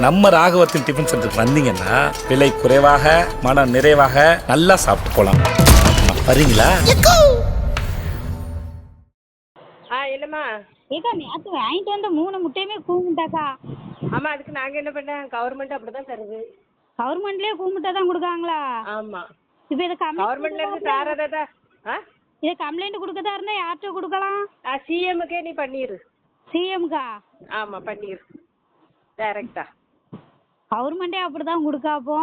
நம்ம ராகவத்தின் டிஃபன் சென்டருக்கு வந்தீங்கன்னா விலை குறைவாக மன நிறைவாக நல்லா சாப்பிட்டு போலாம். வரீங்களா? ஆ என்னம்மா? ஏக்கா நேற்று வாங்கிட்டு வந்த மூணு முட்டையுமே கூமுட்டாக்கா. ஆமா அதுக்கு நாங்க என்ன பண்ண கவர்மெண்ட் அப்படிதான் தருது. கவர்மெண்ட்லேயே கூமுட்டை தான் கொடுக்காங்களா ஆமா. இப்போ இதை கவர்மெண்ட்ல இருந்து தாரதா ஆ? இதை கம்ப்ளைண்ட் கொடுக்கதா இருந்தால் யார்கிட்ட கொடுக்கலாம்? சிஎம்முக்கே நீ பண்ணிரு. சிஎம்கா ஆமா பண்ணிரு. டைரக்டா கவர்மெண்ட்டே அப்படி தான் கொடுக்காப்போ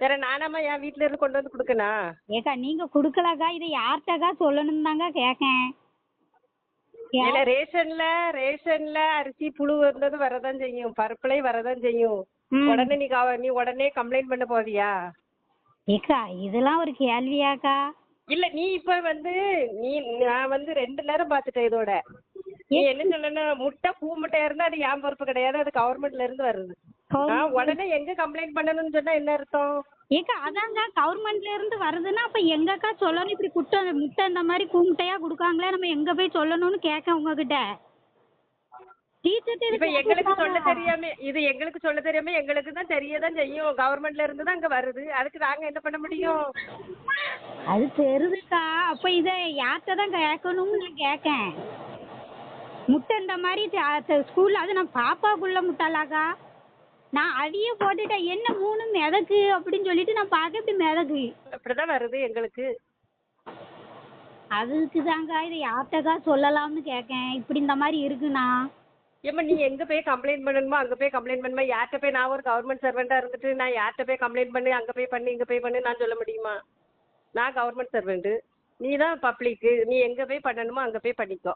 வேற நானாம்மா என் வீட்ல இருந்து கொண்டு வந்து கொடுக்கணும் ஏக்கா நீங்கள் கொடுக்கலக்கா இதை யார்கிட்டக்கா சொல்லணும் தாங்க கேட்கேன் இல்ல ரேஷன்ல ரேஷன்ல அரிசி புழு இருந்தது வரதான் செய்யும். பருப்புலையும் வரதான் செய்யும். உடனே நீ நீ உடனே கம்ப்ளைண்ட் பண்ண போவியா? ஏக்கா இதெல்லாம் ஒரு கேள்வியாக்கா. இல்ல நீ இப்ப வந்து நீ நான் வந்து ரெண்டு நேரம் பாத்துட்டேன் இதோட. நீ என்ன சொல்லணும் முட்டை பூ முட்டையா இருந்தா அது என் பொறுப்பு கிடையாது? அது கவர்மெண்ட்ல இருந்து வருது. உடனே எங்க கம்ப்ளைண்ட் பண்ணணும்னு சொன்னா என்ன அர்த்தம்? ஏக்கா அதாங்க கவர்மெண்ட்ல இருந்து வருதுன்னா அப்ப எங்கக்கா சொல்லணும்? இப்படி குட்டை முட்டை இந்த மாதிரி கூமுட்டையா கொடுக்காங்களே நம்ம எங்க போய் சொல்லணும்னு கேட்க உங்ககிட்ட? இப்ப எங்களுக்கு சொல்ல தெரியாம இது எங்களுக்கு சொல்ல தெரியாம எங்களுக்கு தான் தெரியதான் செய்யும். கவர்மெண்ட்ல இருந்து தான் அங்க வருது. அதுக்கு நாங்க என்ன பண்ண முடியும்? அது தெரியுதுக்கா அப்ப இதை யார்கிட்ட தான் கேட்கணும்னு நான் கேட்கேன். முட்டை இந்த மாதிரி ஸ்கூல்ல அது நான் பாப்பாக்குள்ள முட்டாளாக்கா? நான் அவிய போட்டுட்டேன். என்ன மூணு மிதக்கு அப்படின்னு சொல்லிட்டு நான் பார்க்க இப்படி மிதக்கு? அப்படிதான் வருது எங்களுக்கு. அதுக்கு தாங்க இதை யார்கிட்டக்கா சொல்லலாம்னு கேட்கேன் இப்படி இந்த மாதிரி இருக்குண்ணா. ஏம்மா நீ எங்க போய் கம்ப்ளைண்ட் பண்ணணுமோ அங்க போய் கம்ப்ளைண்ட் பண்ணுமா? யார்கிட்ட போய் நான் ஒரு கவர்மெண்ட் சர்வெண்டா இருந்துட்டு நான் யார்கிட்ட போய் கம்ப்ளைண்ட் பண்ணி? அங்க போய் பண்ணி இங்க போய் பண்ணி நான் சொல்ல முடியுமா? நான் கவர்மெண்ட் சர்வெண்ட் நீ தான் பப்ளிக்கு நீ எங்க போய் பண்ணணுமோ அங்க போய் பண்ணிக்கோ.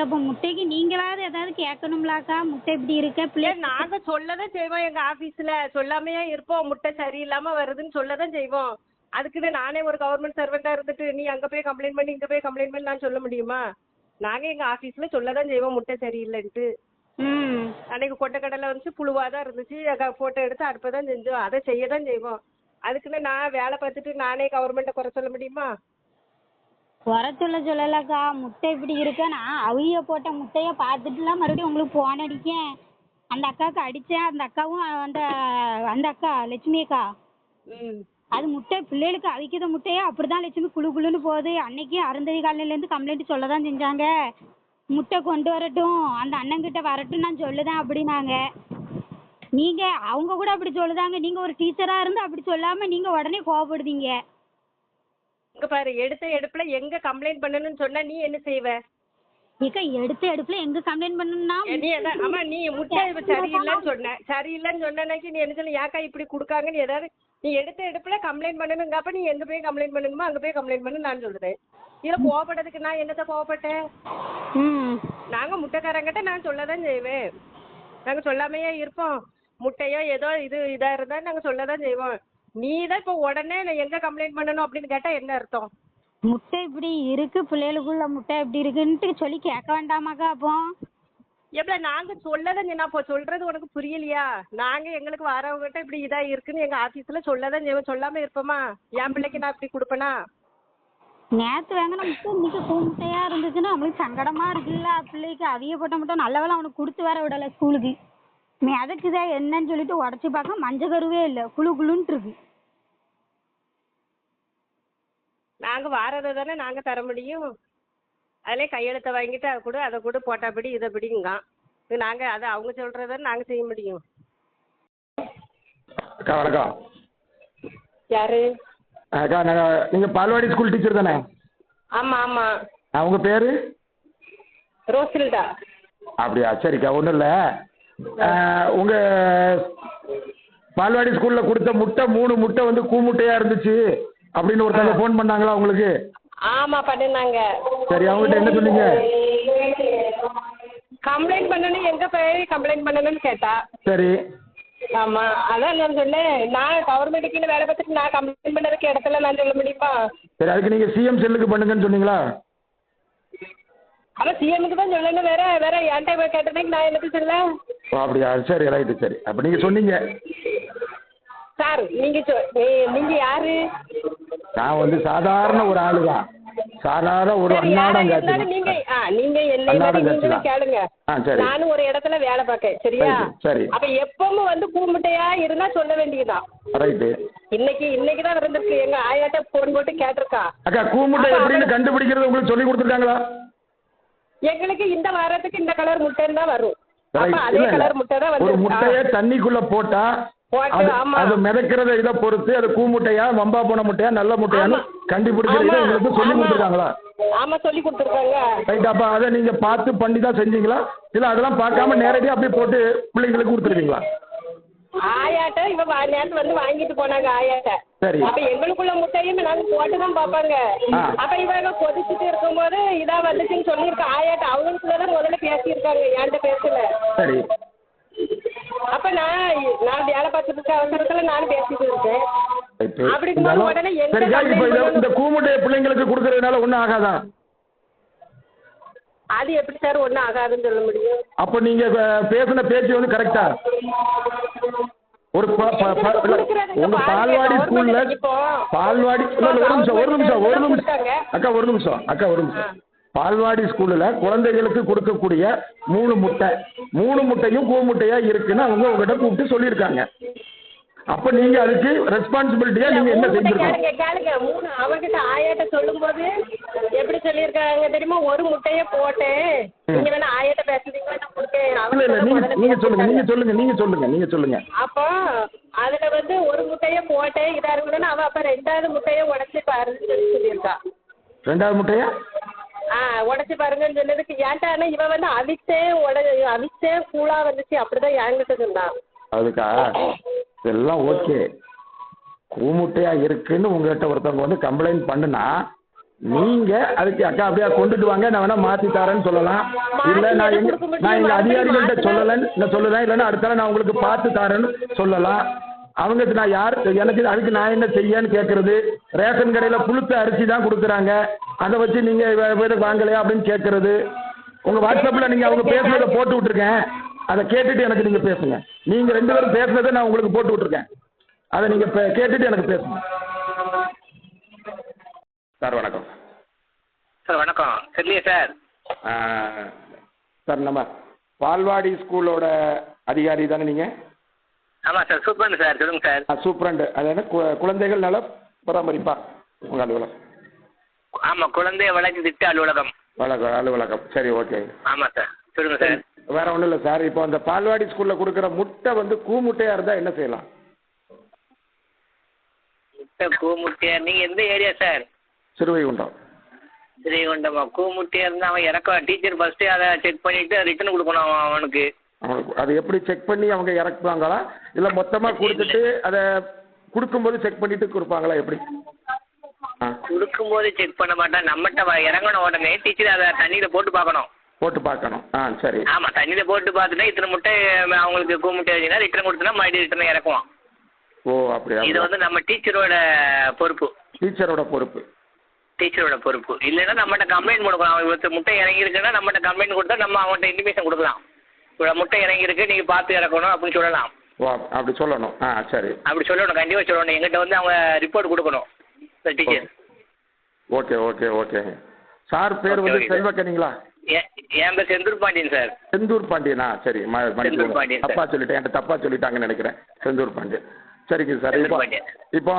அப்போ முட்டைக்கு நீங்களாவது ஏதாவது கேட்கணும்லாக்கா? முட்டை இப்படி இருக்க? பிள்ளை ஏன் நாங்க சொல்லதான் செய்வோம். எங்க ஆபீஸ்ல சொல்லாமையே இருப்போம். முட்டை சரியில்லாம வருதுன்னு சொல்லதான் செய்வோம். அதுக்குன்னு நானே ஒரு கவர்மெண்ட் சர்வெண்டா இருந்துட்டு நீ அங்க போய் கம்ப்ளைண்ட் பண்ணி இங்க போய் கம்ப்ளைண்ட் பண்ணி நான் சொல்ல முடியுமா? நாங்க எங்க ஆபீஸ்ல சொல்லதான் செய்வோம் முட்டை சரியில்லைன்ட்டு. ம். அன்னைக்கு கொட்டக்கடலை வந்து புழுவா தான் இருந்துச்சு போட்டோ எடுத்து அடுப்பு தான் செஞ்சோம். அதை செய்ய தான் செய்வோம். அதுக்குன்னு நான் வேலை பார்த்துட்டு நானே கவர்மெண்ட்டை குறை சொல்ல முடியுமா? குறை சொல்ல சொல்லலக்கா முட்டை இப்படி இருக்க. நான் அவிய போட்ட முட்டையை பார்த்துட்டுலாம் மறுபடியும் உங்களுக்கு ஃபோன் அடிக்கேன். அந்த அக்காவுக்கு அடித்தேன். அந்த அக்காவும் அந்த அந்த அக்கா லட்சுமி அக்கா. அது முட்டை பிள்ளைகளுக்கு அவிக்கிற முட்டையே அப்படி தான் லட்சுமி குளு குளுன்னு போகுது. அன்னைக்கு அருந்ததி காலனிலேருந்து கம்ப்ளைண்ட் சொல்ல தான் செஞ்சாங்க. முட்டை கொண்டு வரட்டும். அந்த அண்ணன்கிட்ட வரட்டும் நான் சொல்லுதேன் அப்படின்னாங்க. நீங்கள் அவங்க கூட அப்படி சொல்லுதாங்க. நீங்கள் ஒரு டீச்சராக இருந்து அப்படி சொல்லாமல் நீங்கள் உடனே கோவப்படுதீங்க. இங்க பாரு எடுத்த எடுப்புல எங்க கம்ப்ளைண்ட் பண்ணணும்னு சொன்னா நீ என்ன செய்வ? ஏக்கா எடுத்த எடுப்புல எங்க கம்ப்ளைண்ட் பண்ணணும்னா நீ என்ன ஆமா நீ முட்டை சரியில்லைன்னு சொன்ன. சரியில்லைன்னு சொன்னனைக்கு நீ என்ன சொல்ல ஏக்கா இப்படி கொடுக்காங்கன்னு ஏதாவது நீ எடுத்த எடுப்புல கம்ப்ளைண்ட் பண்ணணுங்க அப்ப நீ எங்க போய் கம்ப்ளைண்ட் பண்ணணுமோ அங்க போய் கம்ப்ளைண்ட் பண்ணு நான் சொல்றேன் இதுல கோவப்பட்டதுக்கு நான் என்னத்த கோவப்பட்டேன் ம். நாங்க முட்டைக்காரங்கிட்ட நான் சொல்லதான் செய்வேன். நாங்க சொல்லாமையே இருப்போம். முட்டையோ ஏதோ இது இதா இருந்தா நாங்க சொல்லதான் செய்வோம். நீ தான் இப்போ உடனே நான் எங்க கம்ப்ளைண்ட் பண்ணணும் அப்படின்னு கேட்டா என்ன அர்த்தம்? முட்டை இப்படி இருக்கு பிள்ளைகளுக்குள்ள முட்டை இப்படி இருக்குன்ட்டு சொல்லி கேட்க வேண்டாமாக்கா அப்போ? எப்பல நாங்க சொல்லதான் நான் இப்போ சொல்றது உனக்கு புரியலையா? நாங்க எங்களுக்கு வரவங்ககிட்ட இப்படி இதா இருக்குன்னு எங்க ஆபீஸ்ல சொல்லதான் சொல்லாம இருப்போமா? என் பிள்ளைக்கு நான் இப்படி கொடுப்பேனா? நேற்று வாங்கின முட்டை இன்னைக்கு பூ முட்டையா இருந்துச்சுன்னா நம்மளுக்கு சங்கடமா இருக்குல்ல பிள்ளைக்கு. அவிய போட்ட முட்டை நல்ல வேளை அவனுக்கு கொடுத்து வர விடலை ஸ்கூலுக்கு மிதக்குதே என்னன்னு சொல்லிட்டு உடச்சி பார்க்க மஞ்சள் கருவே இல்லை. குளு குளுன்ட்டு இருக்கு. நாங்க வாரதை தானே நாங்க தர முடியும். அதிலே கையெழுத்தை வாங்கிட்டு அதை கூட அதை கூட போட்டாப்படி இதை பிடிங்க. இது நாங்க அதை அவங்க சொல்றதை நாங்க செய்ய முடியும். அக்கா வணக்கம் யாரு? அக்கா நாங்கள் நீங்கள் பால்வாடி ஸ்கூல் டீச்சர் தானே? ஆமா ஆமா. ஆ உங்கள் பேர்? ரோசில்டா. அப்படியா? சரிக்கா ஒன்றும் இல்லை. உங்கள் பால்வாடி ஸ்கூலில் கொடுத்த முட்டை மூணு முட்டை வந்து கூ முட்டையாக இருந்துச்சு. அப்படின்னு ஒருத்தவங்க ஃபோன் பண்ணாங்களா உங்களுக்கு? ஆமா பண்ணினாங்க சரி அவங்ககிட்ட என்ன சொன்னீங்க? கம்ப்ளைண்ட் பண்ணணும் எங்க போய் கம்ப்ளைண்ட் பண்ணணும்னு கேட்டா. சரி. ஆமா அதான் நான் சொன்னேன். நான் கவர்மெண்ட்டுக்குன்னு வேலை பார்த்துட்டு நான் கம்ப்ளைண்ட் பண்ணதுக்கு இடத்துல நான் சொல்ல முடியுமா? சரி அதுக்கு நீங்கள் சிஎம் செல்லுக்கு பண்ணுங்கன்னு சொன்னீங்களா? ஆனா சிஎம்க்கு தான் சொல்லணும் வேற வேற என்கிட்ட கேட்டதுக்கு நான் எனக்கு சொல்ல? அப்படியா? சரி ரைட்டு சரி. அப்போ நீங்கள் சொன்னீங்க. சார் நீங்க நீங்க யாரு? நான் வந்து சாதாரண ஒரு ஆளு தான் சாதாரண ஒரு அன்னாடம் நீங்க காட்சி ஆ, நீங்க என்னை. கேளுங்க. நானும் ஒரு இடத்துல வேலை பார்க்கேன் சரியா? சரி. அப்ப எப்பவும் வந்து கூமுட்டையா இருந்தா சொல்ல வேண்டியதுதான். ரைட்டு இன்னைக்கு இன்னைக்கு தான் இருந்திருக்கு எங்க ஆயாட்ட போன் போட்டு கேட்டிருக்கா. அக்கா கூமுட்டை எப்படின்னு கண்டுபிடிக்கிறது உங்களுக்கு சொல்லி கொடுத்துருக்காங்களா? எங்களுக்கு இந்த வாரத்துக்கு இந்த கலர் முட்டைன்னு தான் வரும். ஒரு முட்டைய தண்ணிக்குள்ள போட்டு, அது மிதக்கிறத இதை பொறுத்து அது கூ முட்டையா வம்பா போன முட்டையா நல்ல முட்டையான்னு. கண்டுபிடிக்கிறது உங்களுக்கு சொல்லி. கொடுத்துருக்காங்களா? ஆமா சொல்லி கொடுத்துருக்காங்க. ரைட் அப்ப அதை நீங்க பார்த்து பண்ணி தான் செஞ்சீங்களா? இல்ல அதெல்லாம் பார்க்காம நேரடியா அப்படியே போட்டு பிள்ளைங்களுக்கு கொடுத்துருவீங்களா? ஆயாட்ட இவ நேத்து வந்து வாங்கிட்டு போனாங்க ஆயாட்ட. சரி. அப்ப எங்களுக்குள்ள முட்டையும் நாங்க போட்டு தான் பாப்பாங்க. அப்ப இவங்க கொதிச்சுட்டு இருக்கும்போது இதா வந்துச்சுன்னு சொல்லியிருக்க ஆயாட்ட அவங்களுக்குள்ளதான் முதல்ல பேசியிருக்காங்க என்கிட்ட பேசல. சரி. அப்ப நான் நான் வேலை பார்த்துட்டு இருக்க அவசரத்துல நானும் பேசிட்டு இருக்கேன் அப்படி இருக்கும்போது உடனே சரிக்கா இப்ப இத-? இந்த கூமுட்டையை பிள்ளைங்களுக்கு கொடுக்கறதுனால ஒன்றும் ஆகாதா? அது எப்படி சார் ஒண்ணும் ஆகாதுன்னு சொல்ல முடியும்? அப்ப நீங்க அஹ், பேசின பேச்சு வந்து கரெக்டா ஒரு உங்க பால்வாடி ஸ்கூல்ல பால்வாடி ஒரு நிமிஷம் ஒரு நிமிஷம் ஒரு நிமிஷம். அக்கா ஒரு நிமிஷம் அக்கா ஒரு நிமிஷம். பால்வாடி ஸ்கூல்ல குழந்தைகளுக்கு கொடுக்கக்கூடிய மூணு முட்டை. மூணு முட்டையும் கூ முட்டையா இருக்குன்னு அவங்க உங்ககிட்ட கூப்பிட்டு சொல்லியிருக்காங்க. அப்ப நீங்க அதுக்கு ரெஸ்பான்சிபிலிட்டியா நீங்க என்ன செஞ்சிருக்கணும் கேளுங்க கேளுங்க. மூணு அவகிட்ட ஆயாட்ட சொல்லும் போது எப்படி சொல்லியிருக்காங்க தெரியுமா? ஒரு முட்டைய போட்டேன். நீங்க வேணா ஆயாட்ட பேசுறீங்களா? நான் கொடுத்தேன் இல்ல இல்ல நீங்க நீங்க சொல்லுங்க நீங்க சொல்லுங்க நீங்க சொல்லுங்க நீங்க சொல்லுங்க. அப்போ அதுல வந்து ஒரு முட்டைய போட்டேன். இதா இருக்கணும்னு அவ அப்ப ரெண்டாவது முட்டைய உடைச்சு பாருன்னு சொல்லி சொல்லியிருக்கா. ரெண்டாவது முட்டையா? ஆ உடைச்சு பாருங்கன்னு சொன்னதுக்கு ஏன்டா இவ வந்து அவிச்சே உட அவிச்சே கூலா வந்துச்சு அப்படிதான் என்கிட்ட சொன்னான் அதுக்கா இதெல்லாம் ஓகே. கூமுட்டையா இருக்குன்னு உங்ககிட்ட ஒருத்தவங்க வந்து கம்ப்ளைண்ட் பண்ணுனா நீங்க அதுக்கு அக்கா அப்படியே கொண்டுட்டு வாங்க நான் வேணா மாத்தி தரேன்னு சொல்லலாம். இல்ல நான் எங்க நான் எங்க அதிகாரிகள்கிட்ட சொல்லலன்னு நான் சொல்லலாம் இல்லைன்னா அடுத்தால நான் உங்களுக்கு பார்த்து தரேன்னு சொல்லலாம். அவங்க நான் யார் எனக்கு அதுக்கு நான் என்ன செய்யன்னு கேட்கறது ரேஷன் கடையில் புழுத்த அரிசி தான் கொடுக்குறாங்க. அதை வச்சு நீங்க வே- வேற வாங்கலையா அப்படின்னு கேட்கறது உங்க வாட்ஸ்அப்ல நீங்க அவங்க பேசுனதை போட்டு விட்டுருக்கேன். அதை கேட்டுட்டு எனக்கு நீங்க பேசுங்க. நீங்க ரெண்டு பேரும் பேசுனதை நான் உங்களுக்கு போட்டு விட்டுருக்கேன். அதை நீங்க பே- கேட்டுட்டு எனக்கு பேசுங்க. சார் வணக்கம். சார் வணக்கம். தெரியலையே சார். சார் நம்ம பால்வாடி ஸ்கூலோட அதிகாரி தானே நீங்கள் ஆமாம் சார் சூப்பர் சார் சொல்லுங்கள் சார். சூப்பரண்ட் அதாவது கு- குழந்தைகள் நல பராமரிப்பா? உங்கள் அலுவலகம். ஆமாம் குழந்தை வளர்ச்சி திட்ட அலுவலகம். வழக்கம் அலுவலகம். சரி ஓகே. ஆமாம் சார் சொல்லுங்கள் சார். வேற ஒன்றும் இல்லை சார். இப்போ அந்த பால்வாடி ஸ்கூலில் கொடுக்குற முட்டை வந்து கூ முட்டையாக இருந்தால் என்ன செய்யலாம்? முட்டை கூமுட்டையா? நீங்கள் எந்த ஏரியா சார்? சிறுவைகுண்டம். ஸ்ரீகுண்டமா கூமுட்டையா இருந்தால் அவன் இறக்க டீச்சர் ஃபஸ்ட்டு அதை செக் பண்ணிவிட்டு ரிட்டர்ன் கொடுக்கணும் அவன் அவனுக்கு. அவனுக்கு அது எப்படி செக் பண்ணி அவங்க இறக்குவாங்களா? இல்லை மொத்தமாக கொடுத்துட்டு அதை கொடுக்கும்போது செக் பண்ணிட்டு கொடுப்பாங்களா எப்படி? ஆ. கொடுக்கும்போது செக் பண்ண மாட்டான் நம்மகிட்ட இறங்கணும் உடனே. டீச்சர் அதை தண்ணியில் போட்டு பார்க்கணும். போட்டு பார்க்கணும். ஆ சரி. ஆமாம் தண்ணியில் போட்டு பார்த்துட்டு இத்தனை முட்டை அவங்களுக்கு கூமுட்டை வச்சுன்னா ரிட்டர்ன் கொடுத்தனா மறுபடியும் ரிட்டர்ன் இறக்குவான். ஓ அப்படியா? இது வந்து நம்ம டீச்சரோட பொறுப்பு. டீச்சரோட பொறுப்பு. டீச்சரோட பொறுப்பு. இல்லைன்னா நம்மகிட்ட கம்ப்ளைண்ட் கொடுக்கலாம். இவத்து முட்டை இறங்கியிருக்குன்னா நம்மகிட்ட கம்ப்ளைண்ட் கொடுத்தா நம்ம அவன்கிட்ட இன்டிமேஷன் கொடுக்கலாம். இவ்வளோ முட்டை இறங்கியிருக்கு நீங்கள் பார்த்து இறக்கணும் அப்படின்னு சொல்லலாம். ஓ அப்படி சொல்லணும். ஆ சரி. அப்படி சொல்லணும் கண்டிப்பாக சொல்லணும். எங்கிட்ட வந்து அவங்க ரிப்போர்ட் கொடுக்கணும். Teacher okay okay okay sir பேர் வந்து. செல்வக்கனிங்களா என் பேர் செந்தூர் பாண்டியன் சார். செந்தூர் பாண்டியனா? சரி. செந்தூர் பாண்டியன். தப்பா சொல்லிட்டேன். என்கிட்ட தப்பா சொல்லிட்டாங்கன்னு நினைக்கிறேன். செந்தூர் பாண்டியன். சரிங்க சார். இப்போ. இப்போ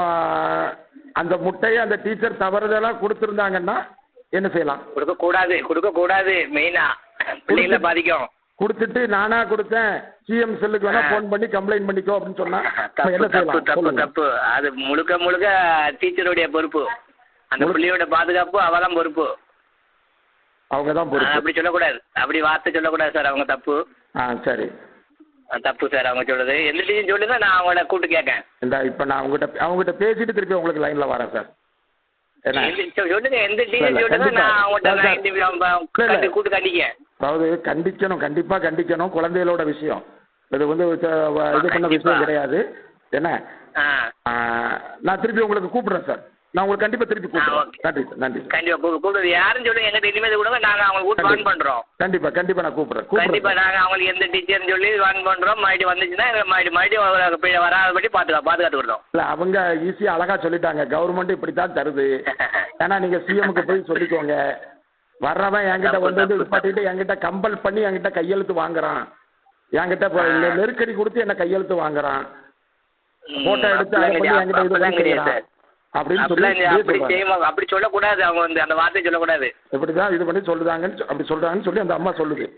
அந்த முட்டையை அந்த டீச்சர் தவறுதலாக கொடுத்துருந்தாங்கன்னா என்ன செய்யலாம்? கொடுக்கக்கூடாது கொடுக்கக்கூடாது மெயினாக பிள்ளைங்களை பாதிக்கும். கொடுத்துட்டு நானா கொடுத்தேன். சிஎம் செல்லுக்கு வேணா. ஃபோன் பண்ணி கம்ப்ளைண்ட் பண்ணிக்கோ அப்படின்னு சொன்னா தப்பு தப்பு தப்பு அது முழுக்க முழுக்க டீச்சருடைய பொறுப்பு. அந்த பிள்ளையோட பாதுகாப்பு அவ தான் பொறுப்பு. அவங்க தான் பொறுப்பு. அப்படி சொல்லக்கூடாது. அப்படி வார்த்தை சொல்லக்கூடாது சார் அவங்க தப்பு. ஆ சரி. தப்பு சார் அவங்க சொல்லுது எந்த டீச்சர் சொல்லுங்க நான் அவங்கள கூப்பிட்டு கேட்கேன் இந்த இப்போ நான் அவங்ககிட்ட அவங்ககிட்ட பேசிட்டு திருப்பி உங்களுக்கு லைன்ல வரேன் சார். அதாவது கண்டிக்கணும் கண்டிப்பா கண்டிக்கணும் குழந்தைகளோட விஷயம். இது வந்து இது பண்ண. விஷயம் கிடையாது. என்ன? நான் திருப்பி உங்களுக்கு கூப்பிடுறேன் சார். நான் உங்களுக்கு கண்டிப்பா திருப்பி கூப்பிடுறேன். நன்றி சார் நன்றி சார். கண்டிப்பா கூப்பிடு கூப்பிடுறது யாருன்னு சொல்லுங்க எங்கிட்ட இனிமேல் கொடுங்க நாங்க அவங்களுக்கு கூப்பிட்டு வான் பண்றோம். கண்டிப்பா கண்டிப்பா நான் கூப்பிடுறேன். கண்டிப்பா கூப்பிடுறேன் நாங்க அவங்களுக்கு எந்த டீச்சர்னு சொல்லி வான் பண்றோம். மறுபடியும் வந்துச்சுன்னா எங்களை மறுபடியும் மறுபடியும் வராதபடி பாத்துக்கா பாதுகாத்து விடுறோம். இல்ல அவங்க ஈஸியா அழகா சொல்லிட்டாங்க. கவர்மெண்ட் இப்படித்தான் தருது. ஏன்னா நீங்க சிஎம்க்கு போய் சொல்லிக்கோங்க. வர்றவன் என்கிட்ட கொண்டு வந்து நிப்பாட்டிட்டு என்கிட்ட கம்பல் பண்ணி என்கிட்ட கையெழுத்து வாங்குறான். என்கிட்ட. நெருக்கடி கொடுத்து என்ன கையெழுத்து வாங்குறான். போட்டோ எடுத்து. என்கிட்ட இது அப்படிலாம் அப்படி சொல்லக்கூடாது. அவங்க வந்து அந்த வார்த்தையை சொல்லக்கூடாது. இப்படிதான் இது பண்ணி சொல்லுதாங்கன்னு அப்படி சொல்றாங்கன்னு சொல்லி அந்த அம்மா சொல்லுது.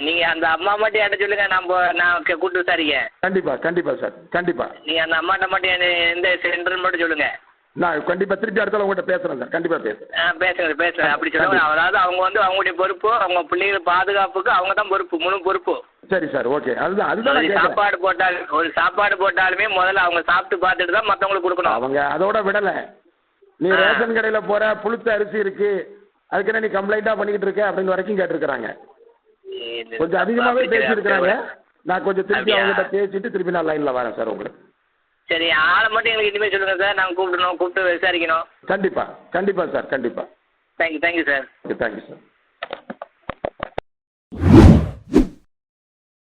நீங்க அந்த அம்மா மட்டும் என்கிட்ட சொல்லுங்க. நம்ம நான் கே- கூட்டு விசாரிக்க. கண்டிப்பா கண்டிப்பா சார். கண்டிப்பா. நீங்க அந்த அம்மாட்ட மட்டும் எந்த சென்டர்னு மட்டும் சொல்லுங்க. நான் கண்டிப்பா திருப்பி அடுத்த உங்ககிட்ட பேசுறேன் சார். கண்டிப்பா பேசுறேன். பேசுங்க பேசுங்க. அப்படி சொல்லுங்க. அதாவது அவங்க வந்து அவங்களுடைய பொறுப்பு அவங்க பிள்ளைகள் பாதுகாப்புக்கு அவங்க தான் பொறுப்பு முழு பொறுப்பு. சரி சார் ஓகே அதுதான் அதுதான். சாப்பாடு போட்டால் ஒரு சாப்பாடு போட்டாலுமே முதல்ல அவங்க சாப்பிட்டு பார்த்துட்டு தான் மற்றவங்களுக்கு கொடுக்கணும். அவங்க அதோட விடல. நீ. ரேஷன் கடையில போற புழுத்த அரிசி இருக்கு. அதுக்கு நீ கம்ப்ளைண்டா பண்ணிக்கிட்டு இருக்க அப்படின்னு வரைக்கும் கேட்டிருக்கிறாங்க. கொஞ்சம் கிடையாது. பேசியிருக்கிறாங்க. நான் கொஞ்சம் திருப்பி? அவங்ககிட்ட பேசிட்டு திருப்பி நான் லைன்ல வரேன் சார் உங்களுக்கு. சரி ஆளை மட்டும் எங்களுக்கு இனிமேல் சொல்லுங்க சார். நாங்கள் கூப்பிடணும் கூப்பிட்டு விசாரிக்கணும். கண்டிப்பா கண்டிப்பா சார் கண்டிப்பா. Thank you thank you sir thank you sir